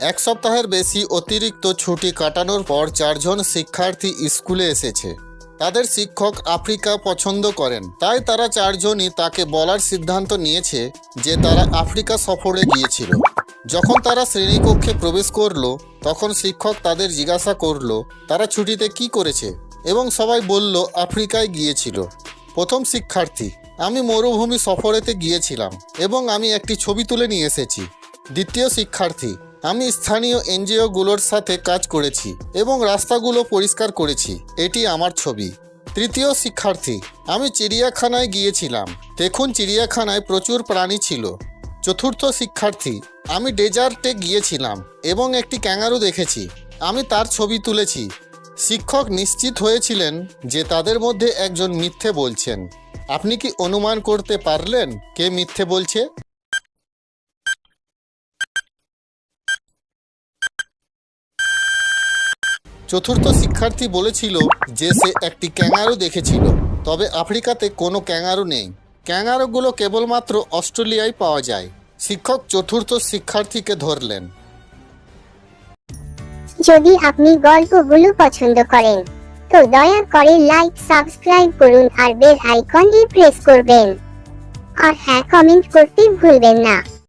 এক সপ্তাহের বেশি অতিরিক্ত ছুটি কাটানোর পর চারজন শিক্ষার্থী স্কুলে এসেছে। তাদের শিক্ষক আফ্রিকা পছন্দ করেন। তাই তারা চারজনই তাকে বলার সিদ্ধান্ত নিয়েছে যে তারা আফ্রিকা সফরে গিয়েছিল। যখন তারা শ্রেণীকক্ষে প্রবেশ করল, তখন শিক্ষক তাদের জিজ্ঞাসা করল, তারা ছুটিতে কি করেছে? এবং সবাই বলল, আফ্রিকায় গিয়েছিল। প্রথম শিক্ষার্থী, আমি মরুভূমি সফরেতে গিয়েছিলাম এবং আমি একটি ছবি তুলে নিয়ে এসেছি। দ্বিতীয় শিক্ষার্থী আমি স্থানীয় এনজিওগুলোর সাথে কাজ করেছি এবং রাস্তাগুলো পরিষ্কার করেছি। এটি আমার ছবি। তৃতীয় শিক্ষার্থী, আমি চিড়িয়াখানায় গিয়েছিলাম। দেখুন চিড়িয়াখানায় প্রচুর প্রাণী ছিল। চতুর্থ শিক্ষার্থী, আমি ডেজার্টে গিয়েছিলাম এবং একটি ক্যাঙ্গারু দেখেছি। আমি তার ছবি তুলেছি। শিক্ষক নিশ্চিত হয়েছিলেন যে তাদের মধ্যে একজন মিথ্যে বলছেন। আপনি কি অনুমান করতে পারলেন কে মিথ্যে বলছে? চতুর্থ শিক্ষার্থী বলেছিল যে সে একটি ক্যাঙ্গারু দেখেছিল। তবে আফ্রিকাতে কোনো ক্যাঙ্গারু নেই। ক্যাঙ্গারুগুলো কেবলমাত্র অস্ট্রেলিয়ায় পাওয়া যায়। শিক্ষক চতুর্থ শিক্ষার্থীকে ধরলেন। যদি আপনি গল্পগুলো পছন্দ করেন, তো দয়া করে লাইক সাবস্ক্রাইব করুন আর বেল আইকনটি প্রেস করবেন। আর হ্যাঁ কমেন্ট করতে ভুলবেন না।